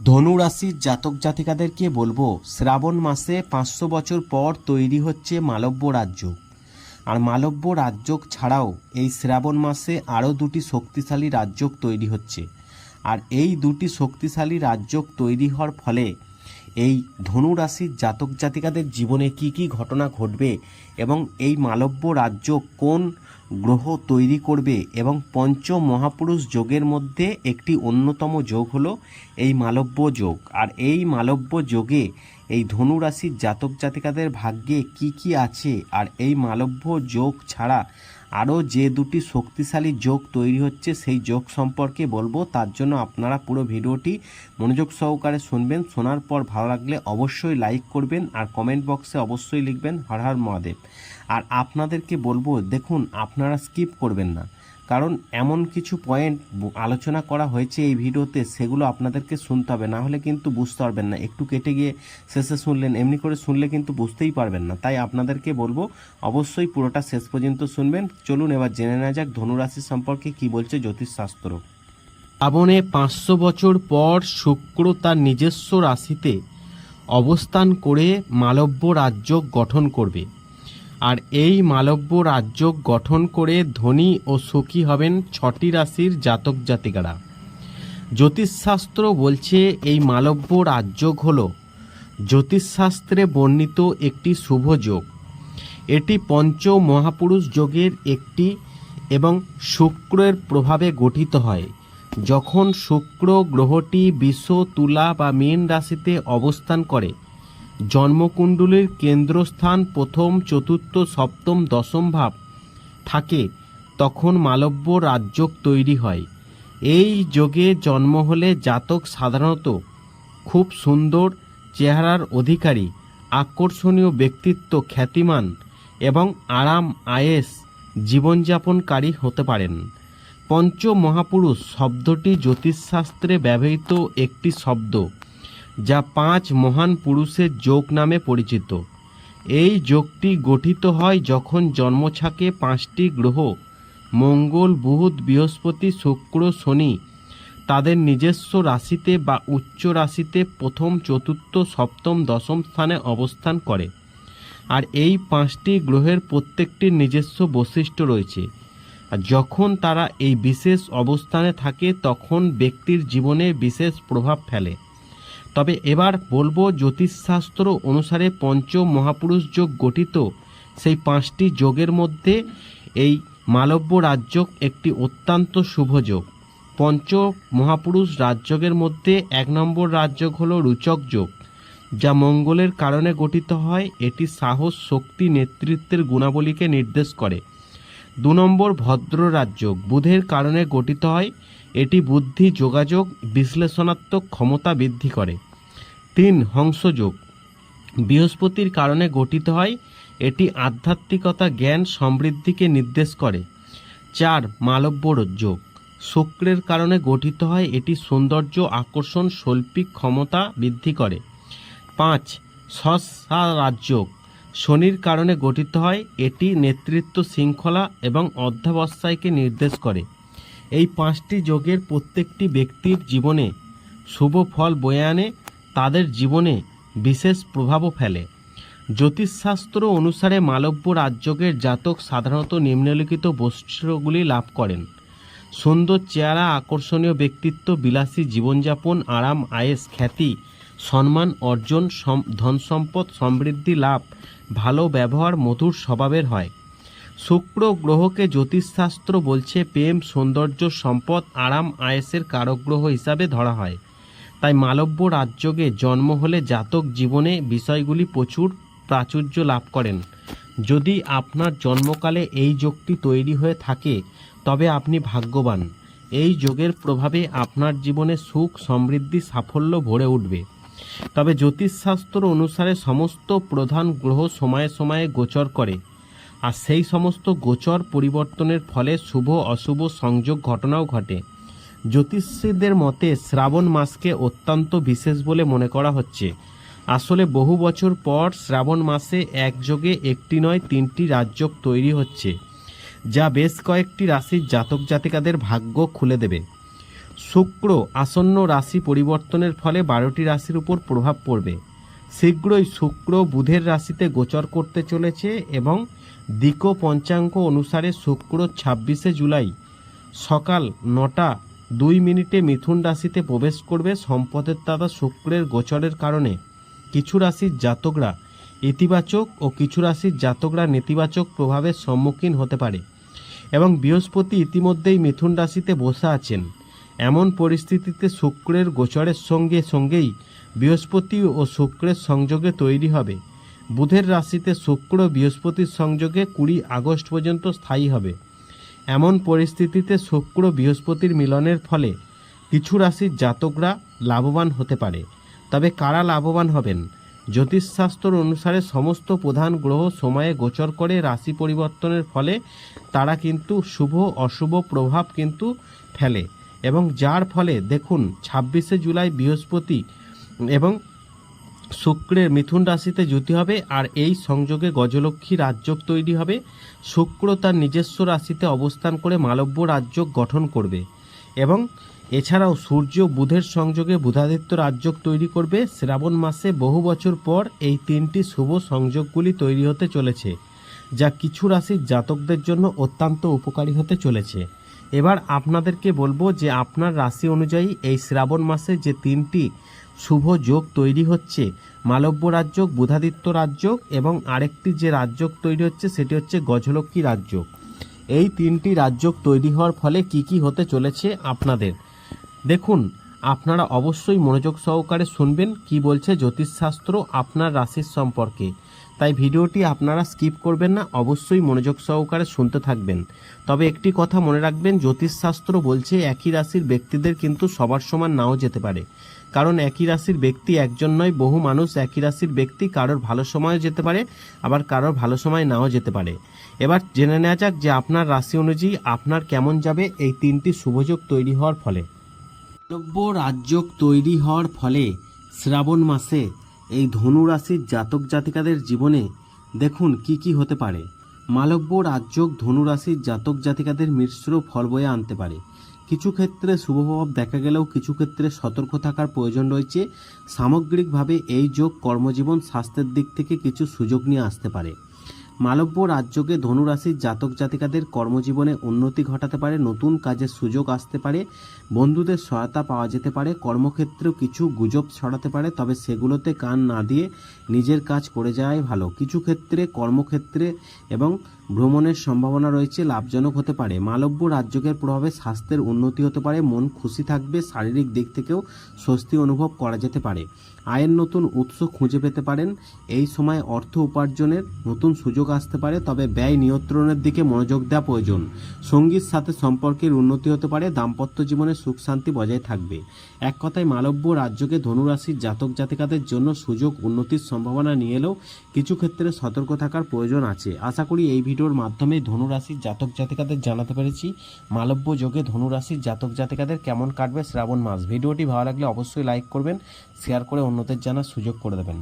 ধনু রাশির জাতক জাতিকাদেরকে বলব, শ্রাবণ মাসে পাঁচশো বছর পর তৈরি হচ্ছে মালব্য রাজ্য। আর মালব্য রাজ্য ছাড়াও এই শ্রাবণ মাসে আরও দুটি শক্তিশালী রাজ্যক তৈরি হচ্ছে। আর এই দুটি শক্তিশালী রাজ্যক তৈরি হওয়ার ফলে এই ধনু রাশির জাতক জাতিকাদের জীবনে কি কি ঘটনা ঘটবে এবং এই মালব্য রাজ্য কোন গ্রহ তৈরি করবে এবং পঞ্চ মহাপুরুষ যোগের মধ্যে একটি অন্যতম যোগ হলো এই মালব্য যোগ। আর এই মালব্য যোগে এই ধনু রাশির জাতক জাতিকাদের ভাগ্যে কি কি আছে? আর এই মালব্য যোগ ছাড়া আরও যে দুটি শক্তিশালী যোগ তৈরি হচ্ছে সেই যোগ সম্পর্কে বলব, তার জন্য আপনারা পুরো ভিডিওটি মনোযোগ সহকারে শুনবেন। শোনার পর ভালো লাগলে অবশ্যই লাইক করবেন আর কমেন্ট বক্সে অবশ্যই লিখবেন, হর হর মহাদেব। আর আপনাদেরকে বলব, দেখুন, আপনারা স্কিপ করবেন না। কারণ এমন কিছু পয়েন্ট আলোচনা করা হয়েছে এই ভিডিওতে, সেগুলো আপনাদেরকে শুনতে হবে। না হলে কিন্তু বুঝতে পারবেন না। একটু কেটে গিয়ে শেষে শুনলেন, এমনি করে শুনলে কিন্তু বুঝতেই পারবেন না। তাই আপনাদেরকে বলব, অবশ্যই পুরোটা শেষ পর্যন্ত শুনবেন। চলুন এবার জেনে নেওয়া যাক ধনুরাশি সম্পর্কে কি বলছে জ্যোতিষশাস্ত্র। শ্রাবণে পাঁচশো বছর পর শুক্র তার নিজস্ব রাশিতে অবস্থান করে মালব্য রাজ্য গঠন করবে। আর এই মালব্য রাজ্য গঠন করে ধনী ও সুখী হবেন ছটি রাশির জাতক জাতিকারা। জ্যোতিষশাস্ত্র বলছে এই মালব্য রাজযোগ হল জ্যোতিষশাস্ত্রে বর্ণিত একটি শুভ যোগ। এটি পঞ্চ মহাপুরুষ যোগের একটি এবং শুক্রের প্রভাবে গঠিত হয়। যখন শুক্র গ্রহটি বিষ তুলা বা মীন রাশিতে অবস্থান করে জন্মকুণ্ডলীর কেন্দ্রস্থান প্রথম, চতুর্থ, সপ্তম, দশম ভাব থাকে, তখন মালব্য রাজ্যক তৈরি হয়। এই যোগে জন্ম হলে জাতক সাধারণত খুব সুন্দর চেহারার অধিকারী, আকর্ষণীয় ব্যক্তিত্ব, খ্যাতিমান এবং আরাম, আয়েস জীবনযাপনকারী হতে পারেন। পঞ্চ মহাপুরুষ শব্দটি জ্যোতিষশাস্ত্রে ব্যবহৃত একটি শব্দ। যা পাঁচ মহান পুরুষের যোগ নামে পরিচিত। এই যোগটি গঠিত হয় যখন জন্মছাকে পাঁচটি গ্রহ, মঙ্গল, বুধ, বৃহস্পতি, শুক্র, শনি তাদের নিজস্ব রাশিতে বা উচ্চ রাশিতে প্রথম, চতুর্থ, সপ্তম, দশম স্থানে অবস্থান করে। আর এই পাঁচটি গ্রহের প্রত্যেকটির নিজস্ব বৈশিষ্ট্য রয়েছে। আর যখন তারা এই বিশেষ অবস্থানে থাকে, তখন ব্যক্তির জীবনে বিশেষ প্রভাব ফেলে। তবে এবার বলব জ্যোতিষশাস্ত্র অনুসারে পঞ্চ মহাপুরুষ যোগ গঠিত। সেই পাঁচটি যোগের মধ্যে এই মালব্য রাজযোগ একটি অত্যন্ত শুভ যোগ। পঞ্চ মহাপুরুষ রাজযোগের মধ্যে এক নম্বর রাজযোগ হলো রুচক যোগ, যা মঙ্গলের কারণে গঠিত হয়। এটি সাহস, শক্তি, নেতৃত্বের গুণাবলীকে নির্দেশ করে। দু নম্বর ভদ্র রাজযোগ বুধের কারণে গঠিত হয়, এটি বুদ্ধি যোগাযোগ বিশ্লেষণাত্মক ক্ষমতা বৃদ্ধি করে। তিন, হংসযোগ। বৃহস্পতির কারণে গঠিত হয়, এটি আধ্যাত্মিকতা জ্ঞান সমৃদ্ধিকে নির্দেশ করে। চার মালব্য যোগ শুক্রের কারণে গঠিত হয়, এটি সৌন্দর্য আকর্ষণ, শৈল্পিক ক্ষমতা বৃদ্ধি করে। পাঁচ সসা রাজযোগ শনির কারণে গঠিত হয়, এটি নেতৃত্ব শৃঙ্খলা এবং অধ্যাবসায়কে নির্দেশ করে। এই পাঁচটি যোগের প্রত্যেকটি ব্যক্তির জীবনে শুভ ফল বয়ে আনে, তাদের জীবনে বিশেষ প্রভাবও ফেলে। জ্যোতিষশাস্ত্র অনুসারে মালব্য রাজযোগের জাতক সাধারণত নিম্নলিখিত বৈশিষ্ট্যগুলি লাভ করেন। সুন্দর চেহারা, আকর্ষণীয় ব্যক্তিত্ব, বিলাসী জীবনযাপন, আরাম, আয়েস, খ্যাতি সম্মান, অর্জন ধন সম্পদ, সমৃদ্ধি লাভ, ভালো ব্যবহার, মধুর স্বভাবের হয়। শুক্র গ্রহকে জ্যোতিষশাস্ত্র বলছে, প্রেম, সৌন্দর্য, সম্পদ, আরাম, আয়েসের কারগ্রহ হিসাবে ধরা হয়। তাই মালব্য রাজযোগে জন্ম হলে জাতক জীবনে বিষয়গুলি প্রচুর প্রাচুর্য লাভ করেন। যদি আপনার জন্মকালে এই যোগটি তৈরি হয়ে থাকে, তবে আপনি ভাগ্যবান। এই যোগের প্রভাবে আপনার জীবনে সুখ, সমৃদ্ধি, সাফল্য ভরে উঠবে। তবে জ্যোতিষশাস্ত্র অনুসারে সমস্ত প্রধান গ্রহ সময়ে সময়ে গোচর করে, আর সেই সমস্ত গোচর পরিবর্তনের ফলে শুভ অশুভ সংযোগ ঘটনাও ঘটে। জ্যোতিষীদের মতে শ্রাবণ মাসকে অত্যন্ত বিশেষ বলে মনে করা হচ্ছে। আসলে বহু বছর পর শ্রাবণ মাসে একযোগে একটি নয় তিনটি রাজযোগ তৈরি হচ্ছে, যা বেশ কয়েকটি রাশির জাতক জাতিকাদের ভাগ্য খুলে দেবে। শুক্র আসন্ন রাশি পরিবর্তনের ফলে বারোটি রাশির উপর প্রভাব পড়বে। শীঘ্রই শুক্র বুধের রাশিতে গোচর করতে চলেছে এবং দিক পঞ্চাঙ্গ অনুসারে শুক্র ছাব্বিশে জুলাই সকাল নটা দুই মিনিটে মিথুন রাশিতে প্রবেশ করবে সম্পদের দাদা শুক্রের গোচরের কারণে। কিছু রাশির জাতকরা ইতিবাচক ও কিছু রাশির জাতকরা নেতিবাচক প্রভাবের সম্মুখীন হতে পারে এবং বৃহস্পতি ইতিমধ্যেই মিথুন রাশিতে বসে আছেন। এমন পরিস্থিতিতে শুক্রের গোচরের সঙ্গে সঙ্গেই বৃহস্পতি ও শুক্রের সংযোগে তৈরি হবে। বুধের রাশিতে শুক্র বৃহস্পতির সংযোগে কুড়ি আগস্ট পর্যন্ত স্থায়ী হবে। এমন পরিস্থিতিতে শুক্র বৃহস্পতির মিলনের ফলে কিছু রাশির জাতকরা লাভবান হতে পারে। তবে কারা লাভবান হবেন? জ্যোতিষশাস্ত্র অনুসারে সমস্ত প্রধান গ্রহ সময়ে গোচর করে রাশি পরিবর্তনের ফলে তারা কিন্তু শুভ অশুভ প্রভাব কিন্তু ফেলে। এবং যার ফলে, দেখুন, ছাব্বিশে জুলাই বৃহস্পতি এবং শুক্রের মিথুন রাশিতে জ্যোতি হবে আর এই সংযোগে গজলক্ষ্মী রাজযোগ তৈরি হবে। শুক্র তার নিজস্ব রাশিতে অবস্থান করে মালব্য রাজযোগ গঠন করবে এবং এছাড়াও সূর্য বুধের সংযোগে বুধাদিত্য রাজযোগ তৈরি করবে। শ্রাবণ মাসে বহু বছর পর এই তিনটি শুভ সংযোগগুলি তৈরি হতে চলেছে, যা কিছু রাশির জাতকদের জন্য অত্যন্ত উপকারী হতে চলেছে। এবার আপনাদেরকে বলব যে আপনার রাশি অনুযায়ী এই শ্রাবণ মাসে যে তিনটি শুভ যোগ তৈরি হচ্ছে, মালব্য রাজযোগ, বুধাদিত্য রাজযোগ এবং আরেকটি যে রাজযোগ তৈরি হচ্ছে সেটি হচ্ছে গজলক্ষ্মী রাজযোগ। এই তিনটি রাজযোগ তৈরি হওয়ার ফলে কি কি হতে চলেছে আপনাদের? দেখুন, আপনারা অবশ্যই মনোযোগ সহকারে শুনবেন কি বলছে জ্যোতিষশাস্ত্র আপনার রাশির সম্পর্কে। তাই ভিডিওটি আপনারা স্কিপ করবেন না, অবশ্যই মনোযোগ সহকারে শুনতে থাকবেন। তবে একটি কথা মনে রাখবেন, জ্যোতিষশাস্ত্র বলছে একই রাশির ব্যক্তিদের কিন্তু সবার সমান নাও যেতে পারে। কারণ একই রাশির ব্যক্তি একজন নয়, বহু মানুষ একই রাশির ব্যক্তি কারোর ভালো সময় যেতে পারে, আবার কারোর ভালো সময় নাও যেতে পারে। এবার জেনে নেওয়া যাক যে আপনার রাশি অনুযায়ী আপনার কেমন যাবে এই তিনটি শুভযোগ তৈরি হওয়ার ফলে। মালব্য রাজযোগ তৈরি হওয়ার ফলে শ্রাবণ মাসে এই ধনু রাশির জাতক জাতিকাদের জীবনে দেখুন কি কি হতে পারে। মালব্য রাজযোগ ধনু রাশির জাতক জাতিকাদের মিশ্র ফল বয়ে আনতে পারে। কিছু ক্ষেত্রে শুভ প্রভাব দেখা গেলেও কিছু ক্ষেত্রে সতর্ক থাকার প্রয়োজন রয়েছে। সামগ্রিকভাবে এই যোগ কর্মজীবন স্বাস্থ্যের দিক থেকে কিছু সুযোগ নিয়ে আসতে পারে। মালব্য রাজ্যকে ধনুরাশির জাতক জাতিকাদের কর্মজীবনে উন্নতি ঘটাতে পারে, নতুন কাজের সুযোগ আসতে পারে, বন্ধুদের সহায়তা পাওয়া যেতে পারে, কর্মক্ষেত্রেও কিছু গুজব ছড়াতে পারে, তবে সেগুলোতে কান না দিয়ে নিজের কাজ করে যাওয়াই ভালো। কিছু ক্ষেত্রে কর্মক্ষেত্রে এবং ভ্রমণের সম্ভাবনা রয়েছে, লাভজনক হতে পারে। মালব্য রাজ্যকের প্রভাবে স্বাস্থ্যের উন্নতি হতে পারে, মন খুশি থাকবে, শারীরিক দিক থেকেও স্বস্তি অনুভব করা যেতে পারে। আয়ের নতুন উৎস খুঁজে পেতে পারেন। এই সময় অর্থ উপার্জনের নতুন সুযোগ আসতে পারে, তবে ব্যয় নিয়ন্ত্রণের দিকে মনোযোগ দেওয়া প্রয়োজন। সঙ্গীর সাথে সম্পর্কের উন্নতি হতে পারে, দাম্পত্য জীবনে সুখ শান্তি বজায় থাকবে। এক কথায়, মালব্য রাজ্যকে ধনুরাশির জাতক জাতিকাদের জন্য সুযোগ উন্নতির সম্ভাবনা নিয়ে এলেও কিছু ক্ষেত্রে সতর্ক থাকার প্রয়োজন আছে। আশা করি এই ভিডিওর মাধ্যমে ধনুরাশির জাতক জাতিকাদের জানাতে পেরেছি। মালব্য যোগে ধনুরাশির জাতক জাতিকাদের কেমন কাটবে শ্রাবণ মাস? ভিডিওটি ভালো লাগলে অবশ্যই লাইক করবেন শেয়ার করে অন্যদের জানার সুযোগ করে দেবেন।